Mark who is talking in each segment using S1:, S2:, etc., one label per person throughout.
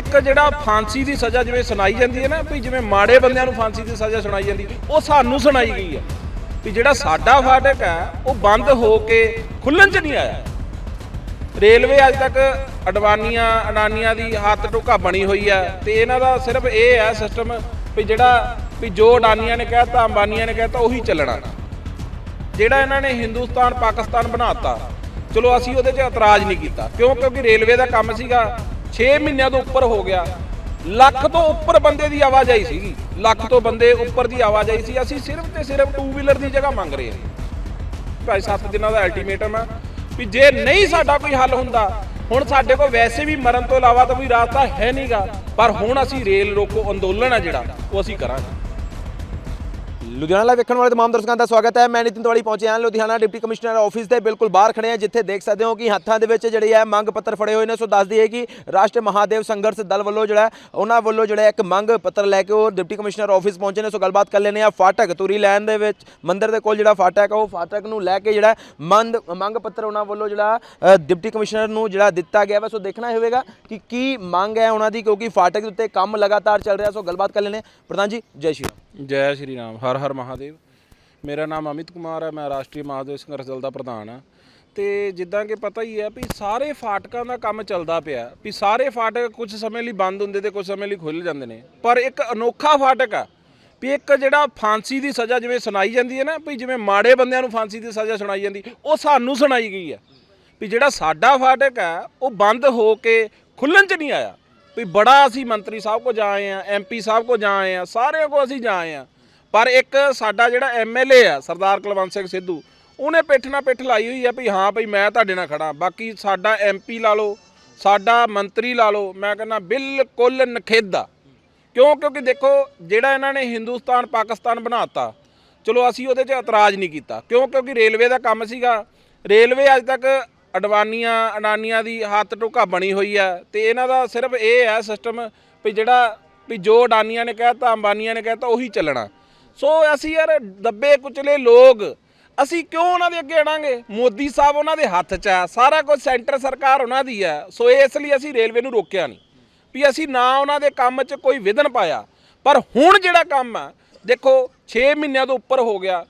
S1: ਇੱਕ ਜਿਹੜਾ ਫਾਂਸੀ ਦੀ ਸਜ਼ਾ ਜਿਵੇਂ ਸੁਣਾਈ ਜਾਂਦੀ ਹੈ ਨਾ, ਵੀ ਜਿਵੇਂ ਮਾੜੇ ਬੰਦਿਆਂ ਨੂੰ ਫਾਂਸੀ ਦੀ ਸਜ਼ਾ ਸੁਣਾਈ ਜਾਂਦੀ, ਉਹ ਸਾਨੂੰ ਸੁਣਾਈ ਗਈ ਹੈ। ਵੀ ਜਿਹੜਾ ਸਾਡਾ ਫਾਟਕ ਹੈ, ਉਹ ਬੰਦ ਹੋ ਕੇ ਖੁੱਲਣ ਚ ਨਹੀਂ ਆਇਆ। ਰੇਲਵੇ ਅੱਜ ਤੱਕ ਅਡਵਾਨੀਆਂ, ਅਡਾਨੀਆਂ ਦੀ ਹੱਥ ਟੁਕਾ ਬਣੀ ਹੋਈ ਹੈ ਤੇ ਇਹਨਾਂ ਦਾ ਸਿਰਫ ਇਹ ਹੈ ਸਿਸਟਮ ਵੀ ਜਿਹੜਾ, ਵੀ ਜੋ ਅਡਾਨੀਆਂ ਨੇ ਕਹਿਤਾ ਅੰਬਾਨੀਆਂ ਨੇ ਕਹਿਤਾ ਉਹੀ ਚੱਲਣਾ। ਜਿਹੜਾ ਇਹਨਾਂ ਨੇ ਹਿੰਦੁਸਤਾਨ ਪਾਕਿਸਤਾਨ ਬਣਾਤਾ ਚਲੋ ਅਸੀਂ ਉਹਦੇ 'ਚ ਇਤਰਾਜ਼ ਨਹੀਂ ਕੀਤਾ, ਕਿਉਂ? ਕਿਉਂਕਿ ਰੇਲਵੇ ਦਾ ਕੰਮ ਸੀਗਾ 6 ਮਹੀਨਿਆਂ ਤੋਂ ਉੱਪਰ ਹੋ ਗਿਆ। ਲੱਖ ਤੋਂ ਉੱਪਰ ਬੰਦੇ ਦੀ ਆਵਾਜਾਈ ਸੀਗੀ। ਲੱਖ ਤੋਂ ਬੰਦੇ ਉੱਪਰ ਦੀ ਆਵਾਜਾਈ ਸੀ। ਅਸੀਂ ਸਿਰਫ ਤੇ ਸਿਰਫ ਟੂ ਵੀਲਰ ਦੀ ਜਗ੍ਹਾ ਮੰਗ ਰਹੇ ਹਾਂ। ਭਾਈ 7 ਦਿਨਾਂ ਦਾ ਅਲਟੀਮੇਟਮ ਆ ਵੀ ਜੇ ਨਹੀਂ ਸਾਡਾ ਕੋਈ ਹੱਲ ਹੁੰਦਾ, ਹੁਣ ਸਾਡੇ ਕੋਲ ਵੈਸੇ ਵੀ ਮਰਨ ਤੋਂ ਇਲਾਵਾ ਤਾਂ ਕੋਈ ਰਾਸਤਾ ਹੈ ਨਹੀਂਗਾ ਪਰ ਹੁਣ ਅਸੀਂ ਰੇਲ ਰੋਕੋ ਅੰਦੋਲਨ ਆ ਜਿਹੜਾ, ਉਹ ਅਸੀਂ ਕਰਾਂਗੇ।
S2: ਲੁਧਿਆਣਾ ਲਾਈਵ ਵੇਖਣ ਵਾਲੇ ਤਮਾਮ ਦਰਸ਼ਕਾਂ ਦਾ ਸਵਾਗਤ ਹੈ। ਮੈਂ ਨਿਤਿਨ ਤਿਵਾੜੀ ਪਹੁੰਚੇ ਹਾਂ। ਲੁਧਿਆਣਾ ਡਿਪਟੀ ਕਮਿਸ਼ਨਰ ਆਫਿਸ ਦੇ ਬਿਲਕੁਲ ਬਾਹਰ ਖੜੇ ਹਾਂ, ਜਿੱਥੇ ਦੇਖ ਸਕਦੇ ਹੋ ਕਿ ਹੱਥਾਂ ਦੇ ਵਿੱਚ ਜਿਹੜੇ ਹੈ ਮੰਗ ਪੱਤਰ ਫੜੇ ਹੋਏ ਨੇ। ਸੋ ਦੱਸ ਦਈਏ ਕਿ ਰਾਸ਼ਟਰੀ ਮਹਾਦੇਵ ਸੰਘਰਸ਼ ਦਲ ਵੱਲੋਂ ਜਿਹੜਾ, ਉਹਨਾਂ ਵੱਲੋਂ ਜਿਹੜਾ ਇੱਕ ਮੰਗ ਪੱਤਰ ਲੈ ਕੇ ਉਹ ਡਿਪਟੀ ਕਮਿਸ਼ਨਰ ਆਫਿਸ ਪਹੁੰਚੇ ਨੇ। ਸੋ ਗੱਲਬਾਤ ਕਰ ਲੈਣੇ ਆ ਫਾਟਕ ਤੁਰੀ ਲੈਣ ਦੇ ਵਿੱਚ, ਮੰਦਿਰ ਦੇ ਕੋਲ ਜਿਹੜਾ ਫਾਟਕ ਹੈ ਉਹ ਫਾਟਕ ਨੂੰ ਲੈ ਕੇ ਜਿਹੜਾ ਮੰਦ, ਮੰਗ ਪੱਤਰ ਉਹਨਾਂ ਵੱਲੋਂ ਜਿਹੜਾ ਡਿਪਟੀ ਕਮਿਸ਼ਨਰ ਨੂੰ ਜਿਹੜਾ ਦਿੱਤਾ ਗਿਆ ਵਾ। ਸੋ ਦੇਖਣਾ ਹੋਵੇਗਾ ਕਿ ਕੀ ਮੰਗ ਹੈ ਉਹਨਾਂ ਦੀ, ਕਿਉਂਕਿ ਫਾਟਕ ਦੇ ਉੱਤੇ ਕੰਮ ਲਗਾਤਾਰ ਚੱਲ ਰਿਹਾ। ਸੋ ਗੱਲਬਾਤ ਕਰ ਲੈਣੇ ਪ੍ਰਧਾਨ ਜੀ, ਜੈ ਸ਼੍ਰੀ ਰਾਮ।
S1: ਜੈ ਸ਼੍ਰੀ ਰਾਮ। ਹਰ ਹਰ ਮਹਾਦੇਵ। ਮੇਰਾ ਨਾਮ ਅਮਿਤ ਕੁਮਾਰ ਹੈ, ਮੈਂ ਰਾਸ਼ਟਰੀ ਮਹਾਦੇਵ ਸੰਘਰਸ਼ ਦਲ ਦਾ ਪ੍ਰਧਾਨ ਹਾਂ। ਤੇ ਜਿੱਦਾਂ ਕਿ ਪਤਾ ਹੀ ਹੈ ਵੀ ਸਾਰੇ ਫਾਟਕਾਂ ਦਾ ਕੰਮ ਚੱਲਦਾ ਪਿਆ, ਵੀ ਸਾਰੇ ਫਾਟਕ ਕੁਝ ਸਮੇਂ ਲਈ ਬੰਦ ਹੁੰਦੇ ਤੇ ਕੁਝ ਸਮੇਂ ਲਈ ਖੁੱਲ ਜਾਂਦੇ ਨੇ। ਪਰ ਇੱਕ ਅਨੋਖਾ ਫਾਟਕ ਆ, ਵੀ ਇੱਕ ਜਿਹੜਾ ਫਾਂਸੀ ਦੀ ਸਜ਼ਾ ਜਿਵੇਂ ਸੁਣਾਈ ਜਾਂਦੀ ਹੈ ਨਾ, ਵੀ ਜਿਵੇਂ ਮਾੜੇ ਬੰਦਿਆਂ ਨੂੰ ਫਾਂਸੀ ਦੀ ਸਜ਼ਾ ਸੁਣਾਈ ਜਾਂਦੀ, ਉਹ ਸਾਨੂੰ ਸੁਣਾਈ ਗਈ ਆ ਵੀ ਜਿਹੜਾ ਸਾਡਾ ਫਾਟਕ ਹੈ ਉਹ ਬੰਦ ਹੋ ਕੇ ਖੁੱਲਣ ਚ ਨਹੀਂ ਆਇਆ। ਵੀ ਬੜਾ ਅਸੀਂ ਮੰਤਰੀ ਸਾਹਿਬ ਕੋ ਜਾਏ ਆ ਐਮਪੀ ਸਾਹਿਬ ਕੋ ਆਏ ਆ ਸਾਰਿਆਂ ਕੋ ਅਸੀਂ ਜਾਏ ਆ ਪਰ ਇੱਕ ਸਾਡਾ ਜਿਹੜਾ ਐਮਐਲਏ ਆ, ਸਰਦਾਰ ਕੁਲਵੰਤ ਸਿੰਘ ਸਿੱਧੂ, ਉਹਨੇ ਪਿੱਠ ਨਾਲ ਪਿੱਠ ਲਾਈ ਹੋਈ ਆ ਵੀ ਹਾਂ ਭਈ ਮੈਂ ਤੁਹਾਡੇ ਨਾਲ ਖੜਾ ਬਾਕੀ ਸਾਡਾ ਐਮਪੀ ਲਾ ਲਓ, ਸਾਡਾ ਮੰਤਰੀ ਲਾ ਲਓ, ਮੈਂ ਕਹਿੰਦਾ ਬਿਲਕੁਲ ਨਖੇਦਾ ਕਿਉਂ? ਕਿਉਂਕਿ ਦੇਖੋ, ਜਿਹੜਾ ਇਹਨਾਂ ਨੇ ਹਿੰਦੁਸਤਾਨ, ਪਾਕਿਸਤਾਨ ਬਣਾਤਾ, ਚਲੋ ਅਸੀਂ ਉਹਦੇ 'ਚ ਇਤਰਾਜ਼ ਨਹੀਂ ਕੀਤਾ। ਕਿਉਂ? ਕਿਉਂਕਿ ਰੇਲਵੇ ਦਾ ਕੰਮ ਸੀਗਾ। ਰੇਲਵੇ ਅੱਜ ਤੱਕ ਅਡਵਾਨੀਆਂ ਅਡਾਨੀਆਂ ਦੀ ਹੱਥ ਟੋਕਾ ਬਣੀ ਹੋਈ ਹੈ ਤੇ ਇਹਨਾਂ ਦਾ ਸਿਰਫ ਇਹ ਹੈ ਸਿਸਟਮ ਵੀ ਜਿਹੜਾ ਵੀ ਜੋ ਅਡਾਨੀਆਂ ਨੇ ਕਹਿਤਾ ਅੰਬਾਨੀਆਂ ਨੇ ਕਹਿਤਾ ਉਹੀ ਚੱਲਣਾ। ਸੋ ਅਸੀਂ ਯਾਰ ਦੱਬੇ ਕੁਚਲੇ ਲੋਕ, ਅਸੀਂ ਕਿਉਂ ਉਹਨਾਂ ਦੇ ਅੱਗੇ ਅੜਾਂਗੇ? ਮੋਦੀ ਸਾਹਿਬ ਉਹਨਾਂ ਦੇ ਹੱਥ 'ਚ ਆ, ਸਾਰਾ ਕੁਝ ਸੈਂਟਰ ਸਰਕਾਰ ਉਹਨਾਂ ਦੀ ਹੈ ਸੋ ਇਸ ਲਈ ਅਸੀਂ ਰੇਲਵੇ ਨੂੰ ਰੋਕਿਆ ਨਹੀਂ, ਵੀ ਅਸੀਂ ਨਾ ਉਹਨਾਂ ਦੇ ਕੰਮ 'ਚ ਕੋਈ ਵਿਧਨ ਪਾਇਆ। ਪਰ ਹੁਣ ਜਿਹੜਾ ਕੰਮ ਆ, ਦੇਖੋ 6 ਮਹੀਨਿਆਂ ਤੋਂ ਉੱਪਰ ਹੋ ਗਿਆ।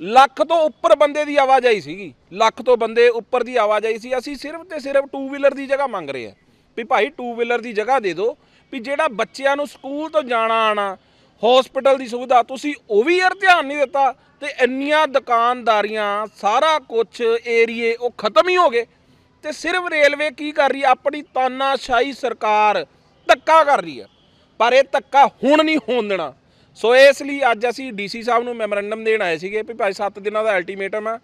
S1: ਲੱਖ ਤੋਂ ਉੱਪਰ ਬੰਦੇ ਦੀ ਆਵਾਜਾਈ ਸੀਗੀ। ਲੱਖ ਤੋਂ ਬੰਦੇ ਉੱਪਰ ਦੀ ਆਵਾਜਾਈ ਸੀ। ਅਸੀਂ ਸਿਰਫ ਤੇ ਸਿਰਫ ਟੂ ਵੀਲਰ ਦੀ ਜਗ੍ਹਾ ਮੰਗ ਰਹੇ ਹਾਂ। ਵੀ ਭਾਈ ਟੂ ਵੀਲਰ ਦੀ ਜਗ੍ਹਾ ਦੇ ਦਿਓ। ਵੀ ਜਿਹੜਾ ਬੱਚਿਆਂ ਨੂੰ ਸਕੂਲ ਤੋਂ ਜਾਣਾ ਆਣਾ ਹਸਪੀਟਲ ਦੀ ਸੁਵਿਧਾ, ਤੁਸੀਂ ਉਹ ਵੀ ਯਾਰ ਧਿਆਨ ਨਹੀਂ ਦਿੱਤਾ ਤੇ ਇੰਨੀਆਂ ਦੁਕਾਨਦਾਰੀਆਂ, ਸਾਰਾ ਕੁਝ ਏਰੀਏ ਉਹ ਖਤਮ ਹੀ ਹੋ ਗਏ। ਤੇ ਸਿਰਫ ਰੇਲਵੇ ਕੀ ਕਰ ਰਹੀ ਹੈ? ਆਪਣੀ ਤਾਨਾਸ਼ਾਹੀ ਸਰਕਾਰ ਧੱਕਾ ਕਰ ਰਹੀ ਹੈ। ਪਰ ਇਹ ਧੱਕਾ ਹੁਣ ਨਹੀਂ ਹੋਣ ਦੇਣਾ। ਸੋ ਇਸ ਲਈ ਅੱਜ ਅਸੀਂ ਡੀਸੀ ਸਾਹਿਬ ਨੂੰ ਮੈਮੋਰੈਂਡਮ ਦੇਣ ਆਏ ਸੀਗੇ ਵੀ ਭਾਈ 7 ਦਿਨਾਂ ਦਾ ਅਲਟੀਮੇਟਮ ਹੈ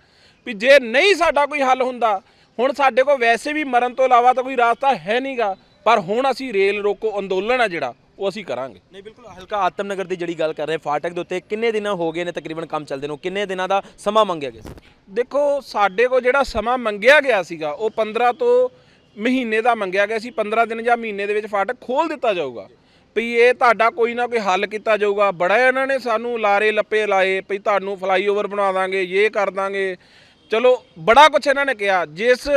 S1: ਵੀ ਜੇ ਨਹੀਂ ਸਾਡਾ ਕੋਈ ਹੱਲ ਹੁੰਦਾ, ਹੁਣ ਸਾਡੇ ਕੋਲ ਵੈਸੇ ਵੀ ਮਰਨ ਤੋਂ ਇਲਾਵਾ ਤਾਂ ਕੋਈ ਰਾਸਤਾ ਹੈ ਨਹੀਂਗਾ ਪਰ ਹੁਣ ਅਸੀਂ ਰੇਲ ਰੋਕੋ ਅੰਦੋਲਨ ਹੈ ਜਿਹੜਾ। ਉਹ ਅਸੀਂ ਕਰਾਂਗੇ।
S2: ਨਹੀਂ ਬਿਲਕੁਲ ਹਲਕਾ ਆਤਮਨਗਰ ਦੀ ਜਿਹੜੀ ਗੱਲ ਕਰ ਰਹੇ ਫਾਟਕ ਦੇ ਉੱਤੇ ਕਿੰਨੇ ਦਿਨ ਹੋ ਗਏ ਨੇ ਤਕਰੀਬਨ ਕੰਮ ਚੱਲਦੇ ਨੂੰ? ਕਿੰਨੇ ਦਿਨਾਂ ਦਾ ਸਮਾਂ ਮੰਗਿਆ ਗਿਆ ਸੀ?
S1: ਦੇਖੋ ਸਾਡੇ ਕੋਲ ਜਿਹੜਾ ਸਮਾਂ ਮੰਗਿਆ ਗਿਆ ਸੀਗਾ ਉਹ 15 ਤੋਂ ਮਹੀਨੇ ਦਾ ਮੰਗਿਆ ਗਿਆ ਸੀ। 15 ਦਿਨ ਜਾਂ ਮਹੀਨੇ ਦੇ ਵਿੱਚ ਫਾਟਕ ਖੋਲ ਦਿੱਤਾ ਜਾਊਗਾ। ਵੀ ਇਹ ਤੁਹਾਡਾ ਕੋਈ ਨਾ ਕੋਈ ਹੱਲ ਕੀਤਾ ਜਾਊਗਾ। ਬੜਾ ਇਹਨਾਂ ਨੇ ਸਾਨੂੰ ਲਾਰੇ ਲੱਪੇ ਲਾਏ ਵੀ ਤੁਹਾਨੂੰ ਫਲਾਈਓਵਰ ਬਣਾ ਦਾਂਗੇ ਇਹ ਕਰ ਦਾਂਗੇ। ਚਲੋ ਬੜਾ ਕੁਝ ਇਹਨਾਂ ਨੇ ਕਿਹਾ। ਜਿਸ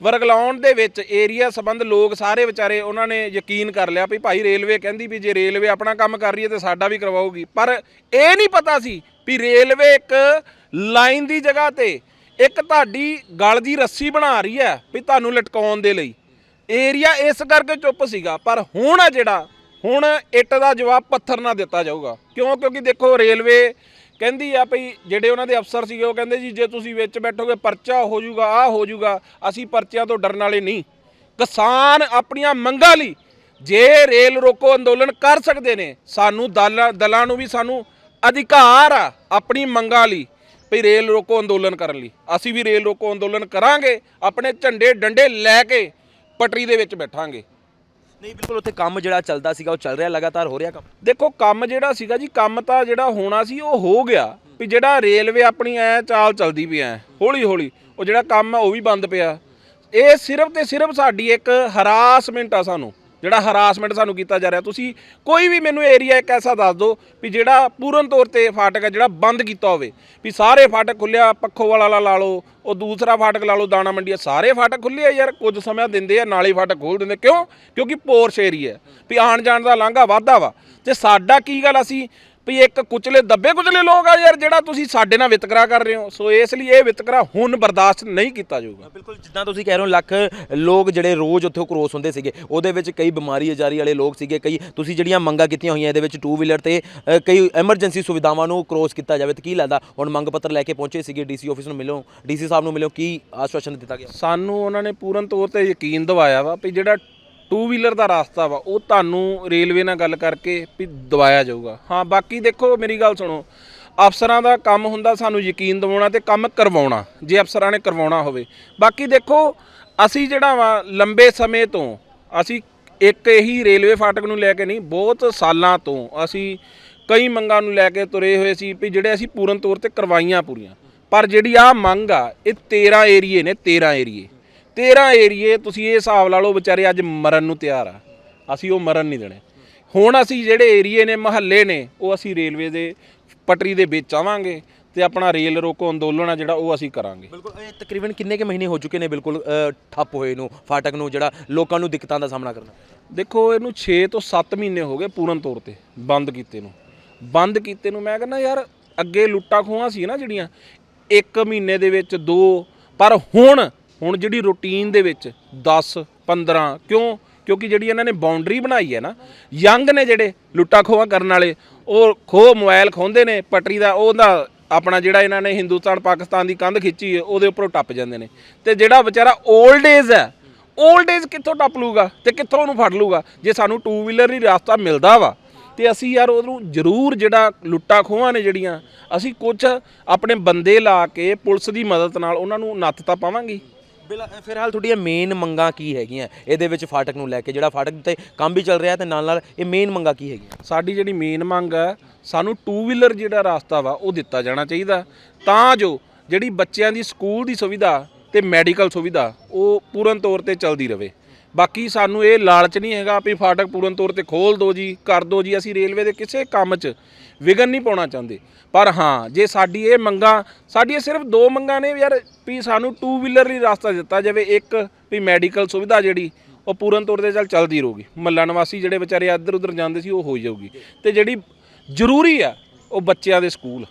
S1: ਵਰਗਲਾਉਣ ਦੇ ਵਿੱਚ ਏਰੀਆ ਸੰਬੰਧ ਲੋਕ ਸਾਰੇ ਵਿਚਾਰੇ ਉਹਨਾਂ ਨੇ ਯਕੀਨ ਕਰ ਲਿਆ ਵੀ ਭਾਈ ਰੇਲਵੇ ਕਹਿੰਦੀ ਵੀ ਜੇ ਰੇਲਵੇ ਆਪਣਾ ਕੰਮ ਕਰ ਰਹੀ ਹੈ ਤੇ ਸਾਡਾ ਵੀ ਕਰਵਾਊਗੀ। ਪਰ ਇਹ ਨਹੀਂ ਪਤਾ ਸੀ ਵੀ ਰੇਲਵੇ ਇੱਕ ਲਾਈਨ ਦੀ ਜਗ੍ਹਾ ਤੇ ਇੱਕ ਤੁਹਾਡੀ ਗਲ ਦੀ ਰੱਸੀ ਬਣਾ ਰਹੀ ਹੈ ਵੀ ਤੁਹਾਨੂੰ ਲਟਕਾਉਣ ਦੇ ਲਈ। ਏਰੀਆ ਇਸ ਕਰਕੇ ਚੁੱਪ ਸੀਗਾ, ਪਰ ਹੁਣ ਆ ਜਿਹੜਾ, ਹੁਣ ਇੱਟ ਦਾ ਜਵਾਬ ਪੱਥਰ ਨਾਲ ਦਿੱਤਾ ਜਾਊਗਾ। ਕਿਉਂ? ਕਿਉਂਕਿ ਦੇਖੋ ਰੇਲਵੇ ਕਹਿੰਦੀ ਆ ਭਈ ਜਿਹੜੇ ਉਹਨਾਂ ਦੇ ਅਫਸਰ ਸੀਗੇ, ਉਹ ਕਹਿੰਦੇ ਜੀ, ਜੇ ਤੁਸੀਂ ਵਿੱਚ ਬੈਠੋਗੇ, ਪਰਚਾ ਹੋ ਜਾਊਗਾ, ਆ ਹੋ ਜਾਊਗਾ, ਅਸੀਂ ਪਰਚਿਆਂ ਤੋਂ ਡਰਨ ਵਾਲੇ ਨਹੀਂ। ਕਿਸਾਨ ਆਪਣੀਆਂ ਮੰਗਾਂ ਲਈ ਜੇ ਰੇਲ ਰੋਕੋ ਅੰਦੋਲਨ ਕਰ ਸਕਦੇ ਨੇ, ਸਾਨੂੰ ਦਲ, ਦਲਾਂ ਨੂੰ ਵੀ ਸਾਨੂੰ ਅਧਿਕਾਰ ਆ ਆਪਣੀ ਮੰਗਾਂ ਲਈ ਵੀ ਰੇਲ ਰੋਕੋ ਅੰਦੋਲਨ ਕਰਨ ਲਈ। ਅਸੀਂ ਵੀ ਰੇਲ ਰੋਕੋ ਅੰਦੋਲਨ ਕਰਾਂਗੇ, ਆਪਣੇ ਝੰਡੇ ਡੰਡੇ ਲੈ ਕੇ ਪਟਰੀ ਦੇ ਵਿੱਚ ਬੈਠਾਂਗੇ।
S2: ਨਹੀਂ, ਬਿਲਕੁਲ ਉੱਥੇ ਕੰਮ ਜਿਹੜਾ ਚੱਲਦਾ ਸੀਗਾ, ਉਹ ਚੱਲ ਰਿਹਾ, ਲਗਾਤਾਰ ਹੋ ਰਿਹਾ ਕੰਮ।
S1: ਦੇਖੋ, ਕੰਮ ਜਿਹੜਾ ਸੀਗਾ ਜੀ, ਕੰਮ ਤਾਂ ਜਿਹੜਾ ਹੋਣਾ ਸੀ, ਉਹ ਹੋ ਗਿਆ। ਵੀ ਜਿਹੜਾ ਰੇਲਵੇ ਆਪਣੀ ਐ ਚਾਲ ਚੱਲਦੀ ਪਈ ਐ ਹੌਲੀ ਹੌਲੀ ਉਹ ਜਿਹੜਾ ਕੰਮ ਆ, ਉਹ ਵੀ ਬੰਦ ਪਿਆ। ਇਹ ਸਿਰਫ ਤੇ ਸਿਰਫ ਸਾਡੀ ਇੱਕ ਹਰਾਸਮੈਂਟ ਆ ਸਾਨੂੰ, ਜਿਹੜਾ ਹਰਾਸਮੈਂਟ ਸਾਨੂੰ ਕੀਤਾ ਜਾ ਰਿਹਾ। ਤੁਸੀਂ ਕੋਈ ਵੀ ਮੈਨੂੰ ਏਰੀਆ ਇੱਕ ਐਸਾ ਦੱਸ ਦਿਓ ਵੀ ਜਿਹੜਾ ਪੂਰਨ ਤੌਰ ਤੇ ਫਾਟਕ ਹੈ ਜਿਹੜਾ ਬੰਦ ਕੀਤਾ ਹੋਵੇ, ਵੀ ਸਾਰੇ ਫਾਟਕ ਖੁੱਲਿਆ ਪੱਖੋ ਵਾਲਾ ਲਾ ਲਓ ਉਹ ਦੂਸਰਾ ਫਾਟਕ ਲਾ ਲਓ ਦਾਣਾ ਮੰਡੀ ਆ, ਸਾਰੇ ਫਾਟਕ ਖੁੱਲੇ ਆ ਯਾਰ ਕੁਝ ਸਮਾਂ ਦਿੰਦੇ ਆ ਨਾਲੇ ਫਾਟਕ ਖੋਲ ਦਿੰਦੇ ਕਿਉਂ? ਕਿਉਂਕਿ ਪੋਰਸ਼ ਏਰੀਆ ਵੀ ਆਣ ਜਾਣ ਦਾ ਲਾਂਘਾ ਵਾਧਾ ਵਾ। ਤੇ ਸਾਡਾ ਕੀ ਗੱਲ ਅਸੀਂ ਵੀ ਇੱਕ ਕੁਚਲੇ ਦੱਬੇ ਕੁਚਲੇ ਲੋਕ ਆ ਯਾਰ ਜਿਹੜਾ ਤੁਸੀਂ ਸਾਡੇ ਨਾਲ ਵਿਤਕਰਾ ਕਰ ਰਹੇ ਹੋ। ਸੋ ਇਸ ਲਈ ਇਹ ਵਿਤਕਰਾ ਹੁਣ ਬਰਦਾਸ਼ਤ ਨਹੀਂ ਕੀਤਾ ਜਾਊਗਾ।
S2: ਬਿਲਕੁਲ ਜਿੱਦਾਂ ਤੁਸੀਂ ਕਹਿ ਰਹੇ ਹੋ ਲੱਖ ਲੋਕ ਜਿਹੜੇ ਰੋਜ਼ ਉੱਥੇ ਕ੍ਰੋਸ ਹੁੰਦੇ ਸੀਗੇ ਉਹਦੇ ਵਿੱਚ ਕਈ ਬਿਮਾਰੀ ਅਜਾਰੀ ਵਾਲੇ ਲੋਕ ਸੀਗੇ ਕਈ ਤੁਸੀਂ ਜਿਹੜੀਆਂ ਮੰਗਾਂ ਕੀਤੀਆਂ ਹੋਈਆਂ ਇਹਦੇ ਵਿੱਚ ਟੂ ਵੀਲਰ ਤੇ ਕਈ ਐਮਰਜੈਂਸੀ ਸੁਵਿਧਾਵਾਂ ਨੂੰ ਕ੍ਰੋਸ ਕੀਤਾ ਜਾਵੇ ਤੇ ਕੀ ਲੱਗਦਾ ਹੁਣ ਮੰਗ ਪੱਤਰ ਲੈ ਕੇ ਪਹੁੰਚੇ ਸੀਗੇ ਡੀਸੀ ਆਫਿਸ ਨੂੰ ਮਿਲੋ ਡੀਸੀ ਸਾਹਿਬ ਨੂੰ ਮਿਲੋ ਕੀ ਆਸ਼ਵਾਸਨ ਦਿੱਤਾ ਗਿਆ?
S1: ਸਾਨੂੰ ਉਹਨਾਂ ਨੇ ਪੂਰਨ ਤੌਰ ਤੇ ਯਕੀਨ ਦਿਵਾਇਆ ਵਾ ਵੀ ਜਿਹੜਾ ਟੂ ਵੀਲਰ ਦਾ ਰਾਸਤਾ ਵਾ, ਉਹ ਤੁਹਾਨੂੰ ਰੇਲਵੇ ਨਾਲ ਗੱਲ ਕਰਕੇ ਵੀ ਦਵਾਇਆ ਜਾਊਗਾ। ਹਾਂ, ਬਾਕੀ ਦੇਖੋ, ਮੇਰੀ ਗੱਲ ਸੁਣੋ। ਅਫਸਰਾਂ ਦਾ ਕੰਮ ਹੁੰਦਾ ਸਾਨੂੰ ਯਕੀਨ ਦਿਵਾਉਣਾ ਤੇ ਕੰਮ ਕਰਵਾਉਣਾ, ਜੇ ਅਫਸਰਾਂ ਨੇ ਕਰਵਾਉਣਾ ਹੋਵੇ। ਬਾਕੀ ਦੇਖੋ, ਅਸੀਂ ਜਿਹੜਾ ਵਾ, ਲੰਬੇ ਸਮੇਂ ਤੋਂ, ਅਸੀਂ ਇੱਕ ਇਹੀ ਰੇਲਵੇ ਫਾਟਕ ਨੂੰ ਲੈ ਕੇ ਨਹੀਂ, ਬਹੁਤ ਸਾਲਾਂ ਤੋਂ ਅਸੀਂ ਕਈ ਮੰਗਾਂ ਨੂੰ ਲੈ ਕੇ ਤੁਰੇ ਹੋਏ ਸੀ ਵੀ ਜਿਹੜੇ ਅਸੀਂ ਪੂਰਨ ਤੌਰ ਤੇ ਕਰਵਾਈਆਂ ਪੂਰੀਆਂ। ਪਰ ਜਿਹੜੀ ਆ ਮੰਗ ਆ, ਇਹ 13 ਏਰੀਏ ਨੇ 13 ਏਰੀਏ। 13 ਏਰੀਏ ਤੁਸੀਂ ਇਹ ਹਿਸਾਬ ਲਾ ਲਓ ਵਿਚਾਰੇ ਅੱਜ ਮਰਨ ਨੂੰ ਤਿਆਰ ਆ। ਅਸੀਂ ਉਹ ਮਰਨ ਨਹੀਂ ਦੇਣੇ। ਹੁਣ ਅਸੀਂ ਜਿਹੜੇ ਏਰੀਏ ਨੇ ਮਹੱਲੇ ਨੇ ਉਹ ਅਸੀਂ ਰੇਲਵੇ ਦੇ ਪਟਰੀ ਦੇ ਵਿੱਚ ਆਵਾਂਗੇ ਤੇ ਆਪਣਾ ਰੇਲ ਰੋਕੋ ਅੰਦੋਲਨ ਆ ਜਿਹੜਾ ਉਹ ਅਸੀਂ ਕਰਾਂਗੇ।
S2: ਬਿਲਕੁਲ ਇਹ ਤਕਰੀਬਨ ਕਿੰਨੇ ਕੇ ਮਹੀਨੇ ਹੋ ਚੁੱਕੇ ਨੇ ਬਿਲਕੁਲ ਠੱਪ ਹੋਏ ਨੂੰ ਫਾਟਕ ਨੂੰ ਜਿਹੜਾ ਲੋਕਾਂ ਨੂੰ ਦਿੱਕਤਾਂ ਦਾ ਸਾਹਮਣਾ ਕਰਨਾ?
S1: ਦੇਖੋ ਇਹਨੂੰ 6 ਤੋਂ 7 ਮਹੀਨੇ ਹੋ ਗਏ ਪੂਰਨ ਤੌਰ ਤੇ ਬੰਦ ਕੀਤੇ ਨੂੰ। ਬੰਦ ਕੀਤੇ ਨੂੰ ਮੈਂ ਕਹਿੰਦਾ ਯਾਰ ਅੱਗੇ ਲੁੱਟਾਂ ਖੋਹਾਂ ਸੀ ਨਾ ਜਿਹੜੀਆਂ ਇੱਕ ਮਹੀਨੇ ਦੇ ਵਿੱਚ ਦੋ ਪਰ ਹੁਣ ਹੁਣ ਜਿਹੜੀ ਰੂਟੀਨ ਦੇ ਵਿੱਚ 10 15 ਕਿਉਂ? ਕਿਉਂਕਿ ਜਿਹੜੀ ਇਹਨਾਂ ਨੇ ਬਾਉਂਡਰੀ ਬਣਾਈ ਹੈ ਨਾ ਯੰਗ ਨੇ ਜਿਹੜੇ ਲੁੱਟਾਂ ਖੋਹਾਂ ਕਰਨ ਵਾਲੇ, ਉਹ ਖੋਹ ਮੋਬਾਈਲ ਖੋਂਦੇ ਨੇ, ਪਟਰੀ ਦਾ ਉਹਦਾ ਆਪਣਾ ਜਿਹੜਾ ਇਹਨਾਂ ਨੇ ਹਿੰਦੁਸਤਾਨ, ਪਾਕਿਸਤਾਨ ਦੀ ਕੰਧ ਖਿੱਚੀ ਹੈ, ਉਹਦੇ ਉੱਪਰੋਂ ਟੱਪ ਜਾਂਦੇ ਨੇ। ਤੇ ਜਿਹੜਾ ਵਿਚਾਰਾ 올ਡ ਏਜ ਹੈ 올ਡ ਏਜ ਕਿੱਥੋਂ ਟੱਪ ਲੂਗਾ ਤੇ ਕਿੱਥੋਂ ਉਹਨੂੰ ਫੜ ਲੂਗਾ ਜੇ ਸਾਨੂੰ ਟੂ ਵੀਲਰ ਹੀ ਰਸਤਾ ਮਿਲਦਾ ਵਾ, ਤੇ ਅਸੀਂ ਯਾਰ ਉਹਨੂੰ ਜ਼ਰੂਰ ਜਿਹੜਾ ਲੁੱਟਾ ਖੋਹਾਂ ਨੇ ਜਿਹੜੀਆਂ, ਅਸੀਂ ਕੁਝ ਆਪਣੇ ਬੰਦੇ ਲਾ ਕੇ ਪੁਲਿਸ ਦੀ ਮਦਦ ਨਾਲ ਉਹਨਾਂ ਨੂੰ ਨੱਥ ਤਾਂ ਪਾਵਾਂਗੇ।
S2: ਬਿਲਾ ਫਿਲਹਾਲ ਤੁਹਾਡੀਆਂ ਮੇਨ ਮੰਗਾਂ ਕੀ ਹੈਗੀਆਂ? ਇਹਦੇ ਵਿੱਚ ਫਾਟਕ ਨੂੰ ਲੈ ਕੇ, ਜਿਹੜਾ ਫਾਟਕ ਤੇ ਕੰਮ ਵੀ ਚੱਲ ਰਿਹਾ ਤੇ ਨਾਲ ਨਾਲ ਇਹ ਮੇਨ ਮੰਗਾਂ ਕੀ ਹੈਗੀਆਂ?
S1: ਸਾਡੀ ਜਿਹੜੀ ਮੇਨ ਮੰਗ ਹੈ ਸਾਨੂੰ ਟੂ ਵੀਲਰ ਜਿਹੜਾ ਰਾਸਤਾ ਵਾ, ਉਹ ਦਿੱਤਾ ਜਾਣਾ ਚਾਹੀਦਾ। ਤਾਂ ਜੋ ਜਿਹੜੀ ਬੱਚਿਆਂ ਦੀ ਸਕੂਲ ਦੀ ਸੁਵਿਧਾ ਤੇ ਮੈਡੀਕਲ ਸੁਵਿਧਾ, ਉਹ ਪੂਰਨ ਤੌਰ ਤੇ ਚੱਲਦੀ ਰਹੇ ਬਾਕੀ ਸਾਨੂੰ ਇਹ ਲਾਲਚ ਨਹੀਂ ਹੈਗਾ ਵੀ ਫਾਟਕ ਪੂਰਨ ਤੌਰ ਤੇ ਖੋਲ ਦਿਓ ਜੀ, ਕਰ ਦਿਓ ਜੀ, ਅਸੀਂ ਰੇਲਵੇ ਦੇ ਕਿਸੇ ਕੰਮ 'ਚ ਵਿਗਨ ਨਹੀਂ ਪਾਉਣਾ ਚਾਹੁੰਦੇ। ਪਰ ਹਾਂ, ਜੇ ਸਾਡੀ ਇਹ ਮੰਗਾਂ, ਸਾਡੀਆਂ ਸਿਰਫ ਦੋ ਮੰਗਾਂ ਨੇ ਯਾਰ, ਵੀ ਸਾਨੂੰ ਟੂ ਵੀਲਰ ਲਈ ਰਸਤਾ ਦਿੱਤਾ ਜਾਵੇ, ਇੱਕ ਵੀ ਮੈਡੀਕਲ ਸੁਵਿਧਾ ਜਿਹੜੀ, ਉਹ ਪੂਰਨ ਤੌਰ ਤੇ ਚੱਲ ਚੱਲਦੀ ਰਹੂਗੀ। ਮੱਲਾ ਨਿਵਾਸੀ ਜਿਹੜੇ ਵਿਚਾਰੇ ਇੱਧਰ ਉੱਧਰ ਜਾਂਦੇ ਸੀ, ਉਹ ਹੋ ਜਾਊਗੀ। ਤੇ ਜਿਹੜੀ ਜ਼ਰੂਰੀ ਆ, ਉਹ ਬੱਚਿਆਂ ਦੇ ਸਕੂਲ।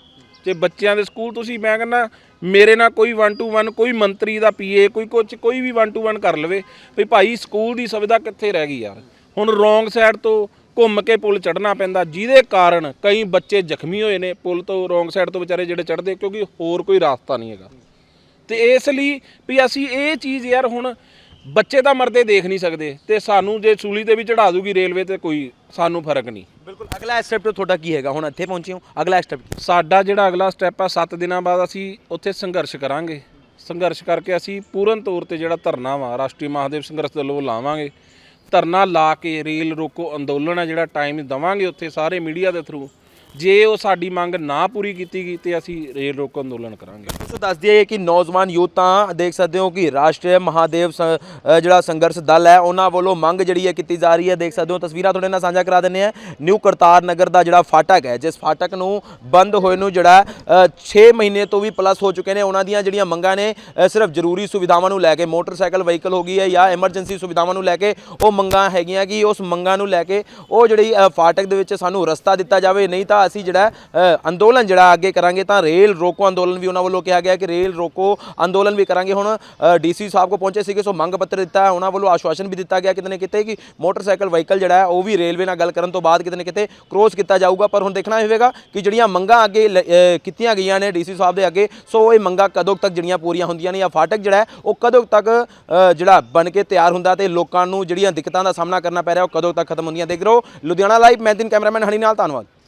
S1: ਜੇ ਬੱਚਿਆਂ ਦੇ ਸਕੂਲ ਤੁਸੀਂ ਮੈਂ ਕਹਿੰਦਾ, ਮੇਰੇ ਨਾਲ ਕੋਈ 1 ਟੂ 1 ਕੋਈ ਮੰਤਰੀ ਦਾ ਪੀਏ, ਕੋਈ ਕੁਝ ਕੋਈ ਵੀ 1 ਟੂ 1 ਕਰ ਲਵੇ, ਵੀ ਭਾਈ ਸਕੂਲ ਦੀ ਸੁਵਿਧਾ ਕਿੱਥੇ ਰਹਿ ਗਈ ਯਾਰ? ਹੁਣ ਰੋਂਗ ਸਾਈਡ ਤੋਂ ਘੁੰਮ ਕੇ ਪੁਲ ਚੜਨਾ ਪੈਂਦਾ, ਜਿਹਦੇ ਕਾਰਨ ਕਈ ਬੱਚੇ ਜ਼ਖਮੀ ਹੋਏ ਨੇ ਪੁਲ ਤੋਂ ਰੋਂਗ ਸਾਈਡ ਤੋਂ ਵਿਚਾਰੇ ਜਿਹੜੇ ਚੜਦੇ ਕਿਉਂਕਿ ਹੋਰ ਕੋਈ ਰਾਸਤਾ ਨਹੀਂ ਹੈਗਾ। ਤੇ ਇਸ ਲਈ ਵੀ ਅਸੀਂ ਇਹ ਚੀਜ਼ ਯਾਰ ਹੁਣ ਬੱਚੇ ਤਾਂ ਮਰਦੇ ਦੇਖ ਨਹੀਂ ਸਕਦੇ ਤੇ ਸਾਨੂੰ ਜੇ ਸੂਲੀ ਤੇ ਵੀ ਚੜਾ ਦੂਗੀ ਰੇਲਵੇ ਤੇ ਕੋਈ ਸਾਨੂੰ ਫ਼ਰਕ ਨਹੀਂ।
S2: ਬਿਲਕੁਲ। ਅਗਲਾ ਸਟੈਪ ਤੁਹਾਡਾ ਕੀ ਹੈਗਾ? ਹੁਣ ਇੱਥੇ ਪਹੁੰਚੇ ਹੋ। ਅਗਲਾ ਸਟੈਪ
S1: ਸਾਡਾ ਜਿਹੜਾ ਅਗਲਾ ਸਟੈਪ ਆ 7 ਦਿਨਾਂ ਬਾਅਦ ਅਸੀਂ ਉੱਥੇ ਸੰਘਰਸ਼ ਕਰਾਂਗੇ। ਸੰਘਰਸ਼ ਕਰਕੇ ਅਸੀਂ ਪੂਰਨ ਤੌਰ ਤੇ ਜਿਹੜਾ ਧਰਨਾ ਵਾ ਰਾਸ਼ਟਰੀ ਮਹਾਦੇਵ ਸੰਘਰਸ਼ ਦਲ ਵੱਲੋਂ ਲਾਵਾਂਗੇ। ਧਰਨਾ ਲਾ ਕੇ ਰੇਲ ਰੋਕੋ ਅੰਦੋਲਨ ਆ ਜਿਹੜਾ ਟਾਈਮ ਦਵਾਂਗੇ ਉੱਥੇ ਸਾਰੇ ਮੀਡੀਆ ਦੇ ਥਰੂ ਜੇ ਉਹ ਸਾਡੀ ਮੰਗ ਨਾ ਪੂਰੀ ਕੀਤੀ ਗਈ ਤੇ ਅਸੀਂ ਰੇਲ ਰੋਕੋ ਅੰਦੋਲਨ ਕਰਾਂਗੇ।
S2: ਸੋ ਦੱਸ ਦਈਏ ਕਿ ਨੌਜਵਾਨ ਯੂਥ ਤਾਂ ਦੇਖ ਸਕਦੇ ਹੋ ਕਿ ਰਾਸ਼ਟਰੀ ਮਹਾਦੇਵ ਸ- ਜਿਹੜਾ ਸੰਘਰਸ਼ ਦਲ ਹੈ, ਉਹਨਾਂ ਵੱਲੋਂ ਮੰਗ ਜਿਹੜੀ ਹੈ ਕੀਤੀ ਜਾ ਰਹੀ ਹੈ, ਦੇਖ ਸਕਦੇ ਹੋ, ਤਸਵੀਰਾਂ ਤੁਹਾਡੇ ਨਾਲ ਸਾਂਝਾ ਕਰਾ ਦਿੰਦੇ ਆ ਨਿਊ ਕਰਤਾਰ ਨਗਰ ਦਾ ਜਿਹੜਾ ਫਾਟਕ ਹੈ, ਜਿਸ ਫਾਟਕ ਨੂੰ ਬੰਦ ਹੋਏ ਨੂੰ ਜਿਹੜਾ 6 ਮਹੀਨੇ ਤੋਂ ਵੀ ਪਲੱਸ ਹੋ ਚੁੱਕੇ ਨੇ, ਉਹਨਾਂ ਦੀਆਂ ਜਿਹੜੀਆਂ ਮੰਗਾਂ ਨੇ ਸਿਰਫ ਜ਼ਰੂਰੀ ਸੁਵਿਧਾਵਾਂ ਨੂੰ ਲੈ ਕੇ, ਮੋਟਰਸਾਈਕਲ, ਵਹੀਕਲ ਹੋ ਗਈ ਹੈ ਜਾਂ ਐਮਰਜੈਂਸੀ ਸੁਵਿਧਾਵਾਂ ਨੂੰ ਲੈ ਕੇ, ਉਹ ਮੰਗਾਂ ਹੈਗੀਆਂ ਕਿ ਉਸ ਮੰਗਾਂ ਨੂੰ ਲੈ ਕੇ ਉਹ ਜਿਹੜੀ ਫਾਟਕ ਦੇ ਵਿੱਚ ਸਾਨੂੰ ਰਸਤਾ ਦਿੱਤਾ ਜਾਵੇ, ਨਹੀਂ ਤਾਂ ਅਸੀਂ ਜਿਹੜਾ ਅੰਦੋਲਨ ਜਿਹੜਾ ਅੱਗੇ ਕਰਾਂਗੇ ਤਾਂ ਰੇਲ ਰੋਕੋ ਅੰਦੋਲਨ ਵੀ ਉਹਨਾਂ ਵੱਲੋਂ ਕਿਹਾ ਗਿਆ ਕਿ ਰੇਲ ਰੋਕੋ ਅੰਦੋਲਨ ਵੀ ਕਰਾਂਗੇ। ਹੁਣ ਡੀਸੀ ਸਾਹਿਬ ਕੋ ਪਹੁੰਚੇ ਸੀਗੇ, ਸੋ ਮੰਗ ਪੱਤਰ ਦਿੱਤਾ, ਉਹਨਾਂ ਵੱਲੋਂ ਆਸ਼ਵਾਸਨ ਵੀ ਦਿੱਤਾ ਗਿਆ ਕਿਤੇ ਨਾ ਕਿਤੇ ਕਿ ਮੋਟਰਸਾਈਕਲ ਵਹੀਕਲ ਜਿਹੜਾ ਹੈ, ਉਹ ਵੀ ਰੇਲਵੇ ਨਾਲ ਗੱਲ ਕਰਨ ਤੋਂ ਬਾਅਦ ਕਿਤੇ ਨਾ ਕਿਤੇ ਕ੍ਰੋਸ ਕੀਤਾ ਜਾਊਗਾ। ਪਰ ਹੁਣ ਦੇਖਣਾ ਹੋਵੇਗਾ ਕਿ ਜਿਹੜੀਆਂ ਮੰਗਾਂ ਅੱਗੇ ਲ- ਕੀਤੀਆਂ ਗਈਆਂ ਨੇ ਡੀਸੀ ਸਾਹਿਬ ਦੇ ਅੱਗੇ, ਸੋ ਇਹ ਮੰਗਾਂ ਕਦੋਂ ਤੱਕ ਜਿਹੜੀਆਂ ਪੂਰੀਆਂ ਹੁੰਦੀਆਂ ਨੇ ਜਾਂ ਫਾਟਕ ਜਿਹੜਾ ਉਹ ਕਦੋਂ ਤੱਕ ਜਿਹੜਾ ਬਣ ਕੇ ਤਿਆਰ ਹੁੰਦਾ ਤੇ ਲੋਕਾਂ ਨੂੰ ਜਿਹੜੀਆਂ ਦਿੱਕਤਾਂ ਦਾ ਸਾਹਮਣਾ ਕਰਨਾ ਪੈ ਰਿਹਾ, ਉਹ ਕਦੋਂ ਤੱਕ ਖਤਮ ਹੁੰਦੀਆਂ। ਦੇਖ ਰਹੋ ਲੁਧਿਆਣਾ ਲਾਈਵ, ਮੈਂ ਦਿਨ ਕੈਮਰਾਮੈਨ ਹਣੀ ਨਾਲ, ਧੰਨਵਾਦ।